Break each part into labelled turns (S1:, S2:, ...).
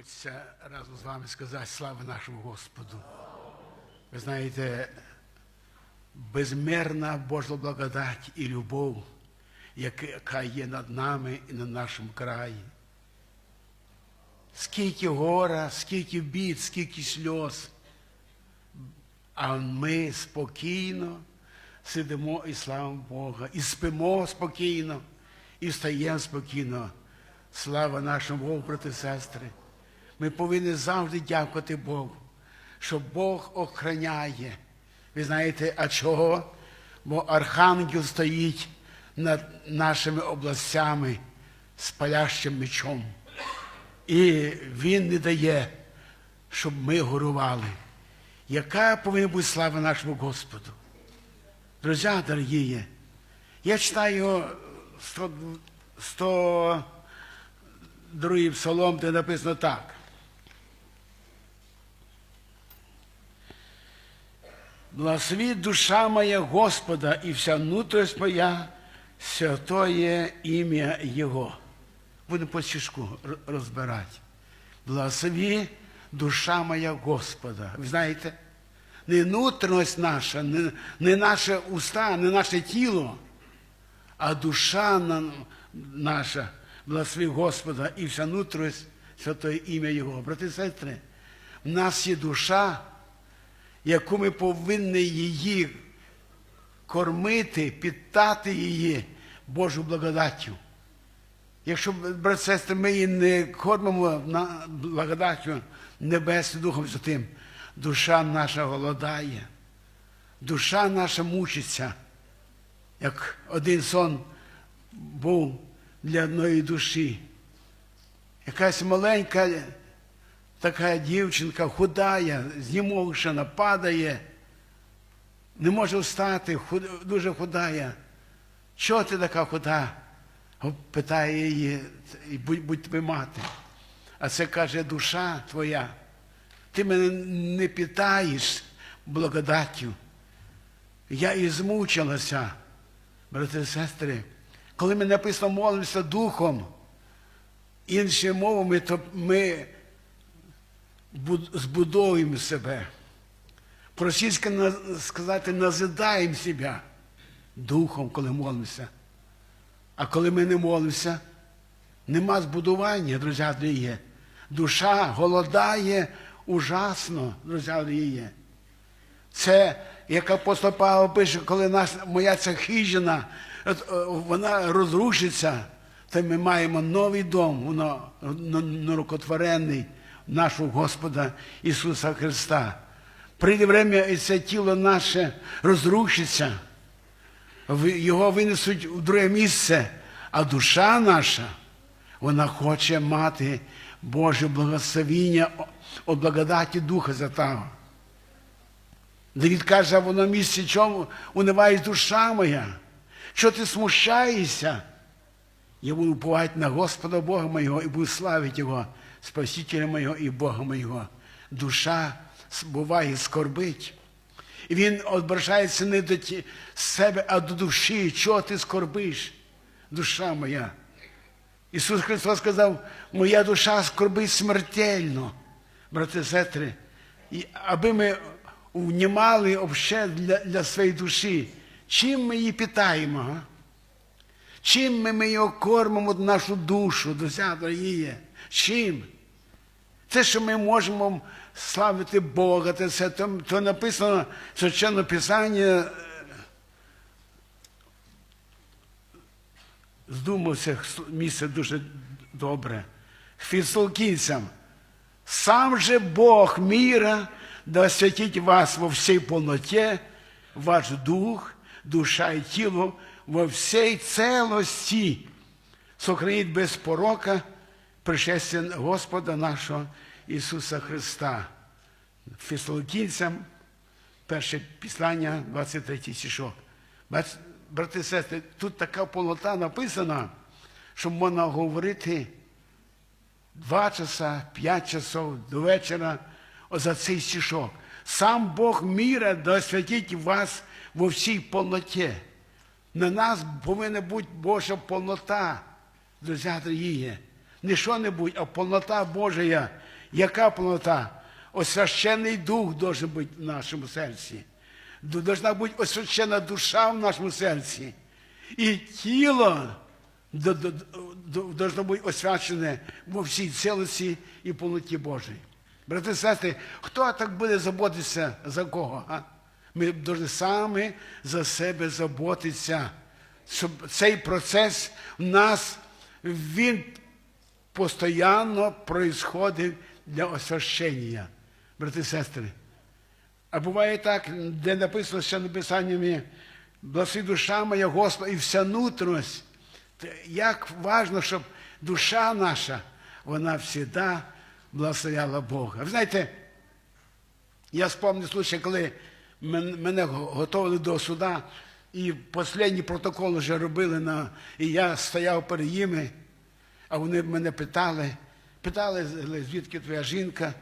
S1: хочеться разом з вами сказати слава нашому Господу. Ви знаєте, безмірна Божа благодать і любов, яка є над нами і на нашому краї. Скільки гора, скільки бід, скільки сльоз. А ми спокійно сидимо і славимо Бога, і спимо спокійно, і встаємо спокійно. Слава нашому Богу, брати сестри. Ми повинні завжди дякувати Богу, що Бог охраняє. Ви знаєте, а чого? Бо архангел стоїть над нашими областями з палящим мечом. І він не дає, щоб ми горували. Яка повинна бути слава нашому Господу? Друзі, дорогі, я читаю 100, 102 псалом, де написано так. Благослови душа моя Господа и вся внутренность моя, святое ім'я Його. Будемо по стишку розбирати. Благослови душа моя Господа. Ви знаєте, не внутрішність наша, не, не наше уста, не наше тіло, а душа на- наша, благослови Господа і вся внутрішність святое ім'я Його. Брати і сестри, в нас є душа, яку ми повинні її кормити, питати її Божу благодаттю. Якщо, брат сестри, ми її не кормимо на благодаттю Небесним Духом Святим, душа наша голодає, душа наша мучиться, як один сон був для одної душі. Якась маленька така дівчинка худая, знімовшена, падає, не може встати, худ- дуже худая. Чого ти така худа? Питає її, будь, будь тобі мати. А це каже, душа твоя. Ти мене не питаєш благодаттю. Я і змучилася, брати і сестри. Коли ми написано молимося духом, іншими мовами, то ми збудовуємо себе. По-російськи сказати, назидаємо себе духом, коли молимося. А коли ми не молимося, нема збудування, друзі дорогі. Душа голодає ужасно, друзі дорогі. Це, як апостол Павло пише, коли наш, моя ця хижина, е, вона розрушиться, то ми маємо новий дом, воно нерукотворений нашого Господа Ісуса Христа. Прийде время, і це тіло наше розрушиться, його винесуть в друге місце, а душа наша, вона хоче мати Боже благословіння від благодаті Духа Святого. Давід каже, а воно місці чому униває душа моя. Що ти смущаєшся? Я буду уповати на Господа Бога моєго і буду славити Його, Спасителя моєго і Бога моєго. Душа буває скорбить. І він обращається не до себе, а до душі. Чого ти скорбиш, душа моя? Ісус Христос сказав, моя душа скорбить смертельно, брати сестри. І аби ми внімали обще для, для своєї душі, чим ми її питаємо? А? Чим ми, ми його кормимо нашу душу, друзі дорогі? Чим? Те, що ми можемо славити Бога, це, то, то написано в Священному Писанні, е, здумався місце дуже добре. Філокінцям. Сам же Бог мира да освятить вас во всей полноте, ваш дух, душа и тіло во всей целости, сохранить без порока пришествия Господа нашого Ісуса Христа. Фессалоникійцям, перше післання, 23 стишок. Брати і сестри, тут така полнота написана, що можна говорити два часа, п'ять часов до вечора за цей стишок. Сам Бог міра да освятить вас во всій повноті. На нас повинна бути Божа повнота, друзі дорогі. Не що-небудь, а повнота Божия. Яка повнота? Освящений дух должен бути в нашому серці. Должна бути освящена душа в нашому серці. І тіло должно бути освячене во всій цілості і повноті Божій. Брати і сестри, хто так буде заботитися за кого? А? Ми повинні самі за себе заботитися, щоб цей процес в нас він постійно происходив для освящення. Брати і сестри, а буває так, де написано ще написаннями, благослови душа моя Господа і вся нутрість. Як важно, щоб душа наша, вона завжди благословляла Бога. Ви знаєте, я спомню случай, коли мене готували до суда, і останній протокол вже робили, на, і я стояв перед ними, а вони мене питали, питали, звідки твоя жінка,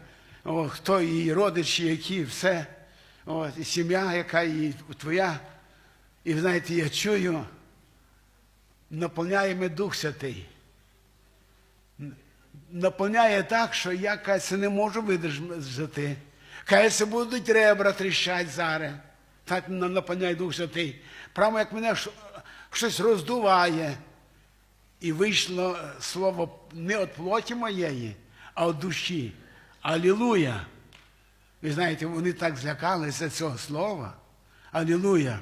S1: о, хто її родичі, які, все, от, і сім'я, яка її твоя. І знаєте, я чую, наповняє мене Дух Святий. Наповняє так, що я, кажеться, не можу видержати. Кажеться, будуть ребра тріщать зараз. Так наповняє Дух Святий. Прямо як мене щось роздуває. І вийшло е, слово не від плоті моєї, а від душі. Алілуя. Ви знаєте, вони так злякалися цього слова. Алілуя.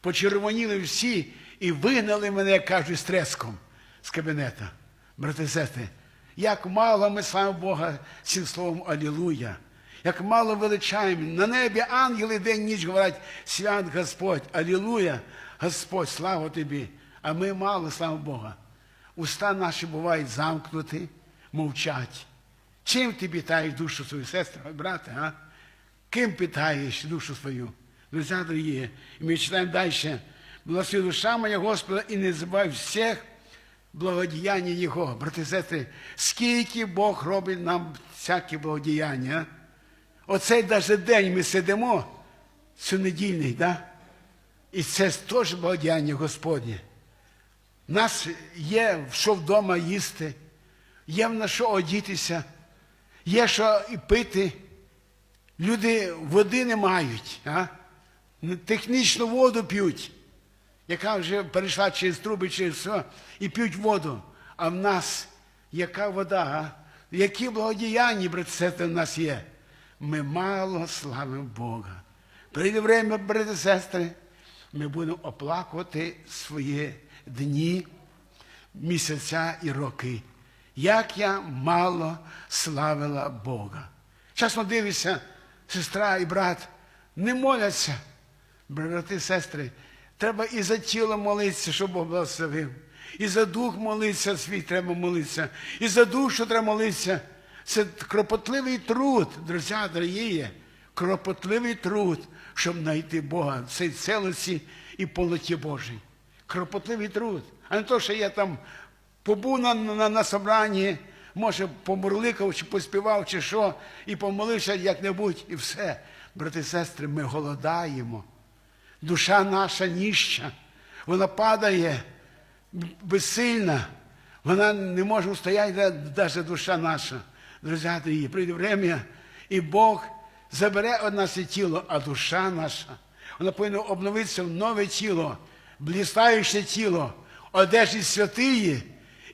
S1: Почервоніли всі і вигнали мене, як кажуть, з треском з кабінета. Брати і сестри, як мало ми славимо Бога цим словом Алілуя. Як мало величаємо. На небі ангели день ніч говорять, свят Господь, Алілуя, Господь, слава тобі. А ми мало слава Бога. Уста наші бувають замкнуті, мовчать. Чим ти питаєш душу свою, сестра, брате, а? Ким питаєш душу свою? Друзі дорогі, і ми читаємо далі. Благослови душа моя Господа і не забувай всіх благодіяння Його. Брати і сестри, скільки Бог робить нам всякі благодіяння. Оцей навіть день ми сидимо, щонедільний, да? і це теж благодіяння Господнє. У нас є що вдома їсти, є в на що одітися, є що і пити. Люди води не мають, а? технічну воду п'ють, яка вже перейшла через труби, через все, і п'ють воду. А в нас яка вода? А? Які благодіяння, брати, сестри, в нас є? Ми мало славимо Бога. Прийде время, брати сестри, ми будемо оплакувати свої дні, місяця і роки. Як я мало славила Бога. Часно дивишся, сестра і брат не моляться. Брати сестри, треба і за тіло молитися, щоб Бог благословив. І за дух молитися свій треба молитися. І за душу треба молитися. Це кропотливий труд, друзі дорогі, кропотливий труд, щоб знайти Бога в цій целості і полоті Божій. Кропотливий труд. А не то, що я там побув на, на, на собранні, може, помурликав, чи поспівав, чи що, і помолився як-небудь, і все. Брати і сестри, ми голодаємо. Душа наша ніща, вона падає безсильна, вона не може устояти, навіть душа наша. Друзі, дорогі, прийде время, і Бог забере від нас і тіло, а душа наша, вона повинна обновитися в нове тіло, блістаюче тіло, одежі святиї,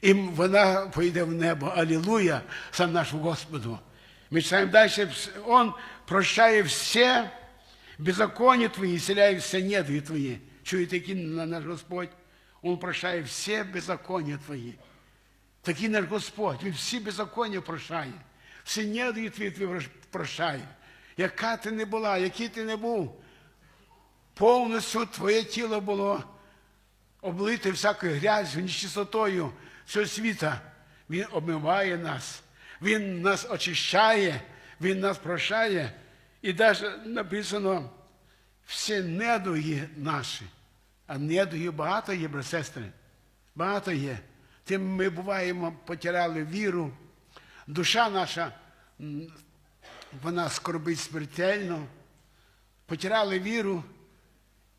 S1: і вона поїде в небо. Алілуя, сам наш Господу. Ми читаємо далі, Он прощає все беззаконие твои, исцеляет все недри твои. Чуєте, який наш Господь? Он прощає все беззаконня твої. Такий наш Господь, Він всі беззаконня прощає, всі твої твої прощає. Яка ти не була, який ти не був, повністю твоє тіло було облите всякою грязю, нечистотою цього світа. Він обмиває нас, Він нас очищає, Він нас прощає. І навіть написано всі недуги наші. А недуги багато є, брат сестри. Багато є. Тим ми буваємо, потеряли віру. Душа наша, вона скорбить смертельно. Потеряли віру.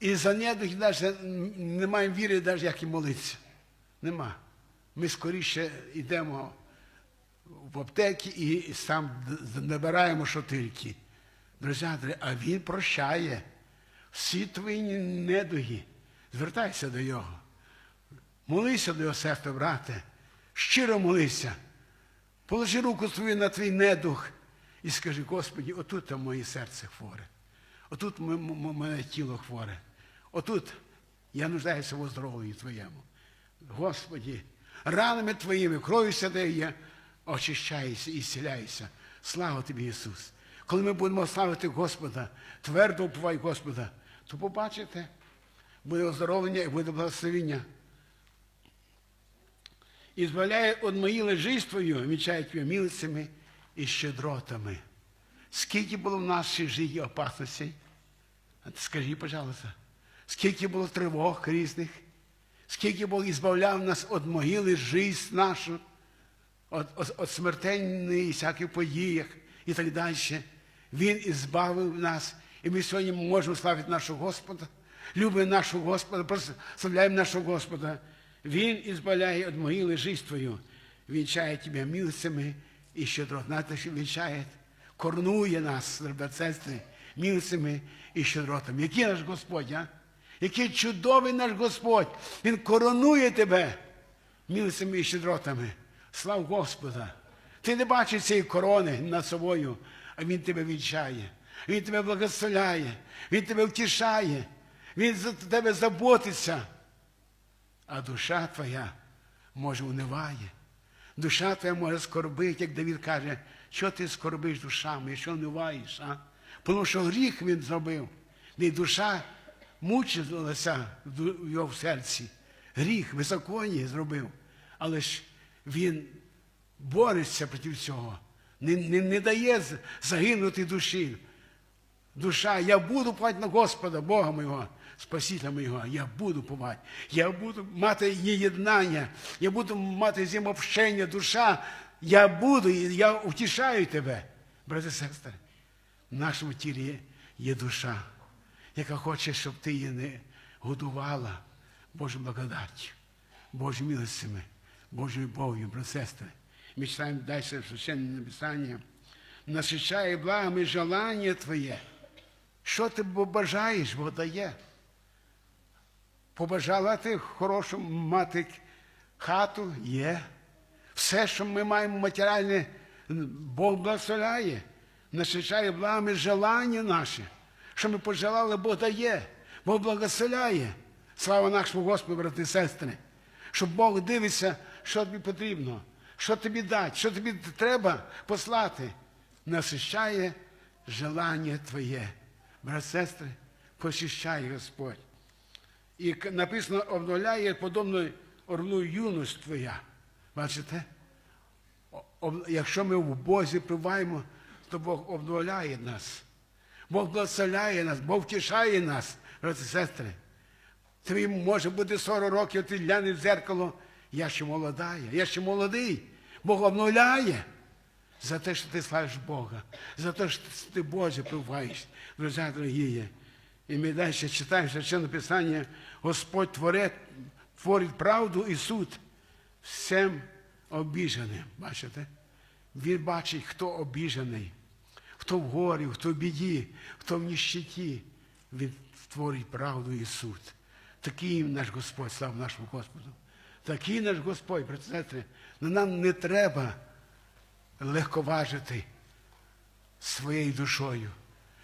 S1: І за недуги навіть не маємо віри, навіть як і молитися. Нема. ми скоріше йдемо в аптеки і сам набираємо що тільки. Друзі, а він прощає всі твої недуги. Звертайся до його. Молися до його сестри, брате. Щиро молися. Положи руку свою на твій недух і скажи, Господі, отут моє серце хворе. Отут м- м- м- мене тіло хворе. Отут я нуждаюся в оздоровленні Твоєму. Господі, ранами Твоїми, кров'ю святою я очищаюся і зціляюся. Слава Тобі, Ісус! Коли ми будемо славити Господа, твердо уповай Господа, то побачите, буде оздоровлення і буде благословення. І збавляє від мої лежись Твою, вінчає Твою милицями і щедротами. Скільки було в нашій житті опасностей? Скажи, пожалуйста, скільки було тривог різних, скільки Бог ізбавляв нас від могили жизнь нашу, від, смертельної всяких подіях і так далі. Він ізбавив нас, і ми сьогодні можемо славити нашого Господа, любимо нашого Господа, прославляємо нашого Господа. Він ізбавляє від могили жизнь твою, вінчає тебе милицями і щедро. Що вінчає? Корнує нас, сестри, милицями і щедротами. Який наш Господь, а? Який чудовий наш Господь! Він коронує тебе милицями і щедротами. Слав Господа! Ти не бачиш цієї корони над собою, а Він тебе вінчає. Він тебе благословляє, Він тебе втішає, Він за тебе заботиться. А душа твоя, може, униває. Душа твоя може скорбити, як Давід каже, що ти скорбиш душами, що униваєш, а? Тому що гріх він зробив. І душа мучилася в його в серці. Гріх, беззаконня зробив. Але ж він бореться проти цього, не, не, не дає загинути душі. Душа, я буду плати на Господа, Бога моєго, Спасителя моєго, я буду повати. Я буду мати єднання, я буду мати з ним общення, душа, я буду, я утішаю тебе, брати і сестри. В нашому тілі є душа, яка хоче, щоб ти її не годувала Божою благодаттю, Божою милостями, Божою любов'ю, сестри. Ми читаємо далі в священному Писанні. Насичає благами желання Твоє. Що ти бажаєш, Бог дає. Побажала ти хорошу мати хату є. Все, що ми маємо матеріальне, Бог благословляє, насичає благами желання наше. Що ми пожелали, Бог дає, Бог благословляє. Слава нашому Господу, брати і сестри. Щоб Бог дивиться, що тобі потрібно, що тобі дати, що тобі треба послати. Насищає желання Твоє. Брат, сестри, посіщай Господь. І написано, обновляє подобно орлу юність твоя. Бачите? Якщо ми в Бозі прибуваємо, то Бог обновляє нас. Бог благословляє нас, Бог втішає нас, брати сестри. Тобі може бути 40 років, ти глянеш в зеркало, я ще молода, я ще молодий. Бог обновляє за те, що ти славиш Бога, за те, що ти Боже прибуваєш, друзі дорогі. І ми далі читаємо священне Писання, Господь творить, творить правду і суд всім обіженим. Бачите? Він бачить, хто обіжений, хто в горі, хто в біді, хто в ніщиті. Він творить правду і суд. Такий наш Господь, слава нашому Господу. Такий наш Господь, ну, нам не треба легковажити своєю душою,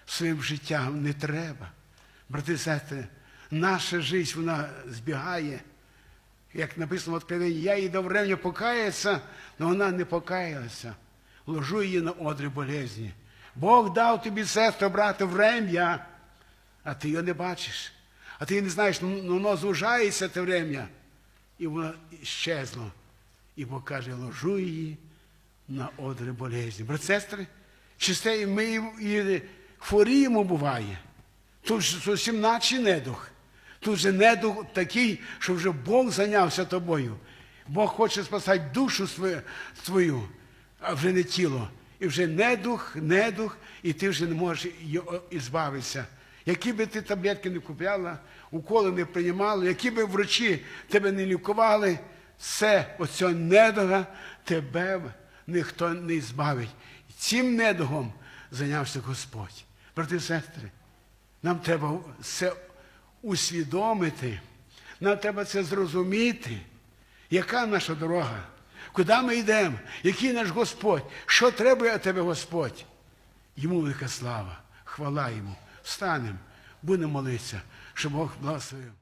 S1: своїм життям не треба. Брати і сестри, наша життя, вона збігає. Як написано в Откровенні, я їй до времени покається, але вона не покаялася. Ложу її на одрі болезні. Бог дав тобі, сестро, брате, врем'я, а ти його не бачиш. А ти не знаєш, ну ну, воно зужається те врем'я. І воно щезло. І Бог каже, ложу її на одри болезні. Брат, сестри, чисте і ми і хворіємо буває. Тут зовсім наче недух. Тут же недух такий, що вже Бог зайнявся тобою. Бог хоче спасати душу свою, а вже не тіло. І вже недух, недух, і ти вже не можеш його ізбавитися. Які би ти таблетки не купляла, уколи не приймала, які би врачі тебе не лікували, все оцього недога тебе ніхто не збавить. Цим недугом зайнявся Господь. Брати і сестри, нам треба це усвідомити, нам треба це зрозуміти, яка наша дорога, куди ми йдемо, який наш Господь, що треба від тебе, Господь. Йому велика слава, хвала йому. Встанемо, будемо молитися, щоб Бог благословив.